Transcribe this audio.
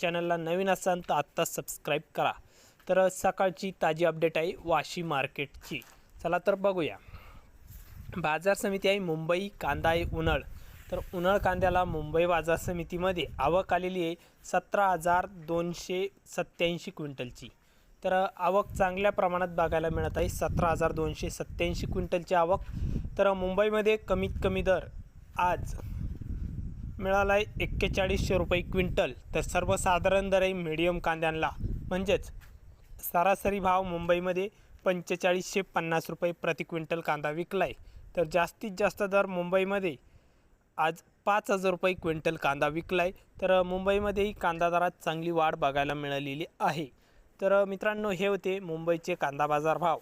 चॅनलला नवीन असाल तर आत्ता सबस्क्राईब करा. तर सकाळची ताजी अपडेट आहे वाशी मार्केटची. चला तर बघूया. बाजार समिती आहे मुंबई कांदा आहे उन्हाळ. तर उन्हाळ कांद्याला मुंबई बाजार समितीमध्ये आवक आलेली आहे सतरा हजार दोनशे सत्त्याऐंशी क्विंटलची. तर आवक चांगल्या प्रमाणात बघायला मिळत आहे सतरा हजार दोनशे सत्त्याऐंशी क्विंटलची आवक. तर मुंबईमध्ये कमीत कमी दर आज मिळाला आहे एक्केचाळीसशे रुपये क्विंटल. तर सर्वसाधारण दर आहे मिडियम कांद्यांना. म्हणजेच सरासरी भाव मुंबईमध्ये पंचेचाळीसशे पन्नास रुपये प्रति क्विंटल कांदा विकला आहे तर जास्तीत जास्त दर मुंबईमध्ये आज पाच हजार रुपये क्विंटल कांदा विकला आहे तर मुंबईमध्येही कांदा दरात चांगली वाढ बघायला मिळालेली आहे. तर मित्रांनो हे होते मुंबईचे कांदा बाजार भाव.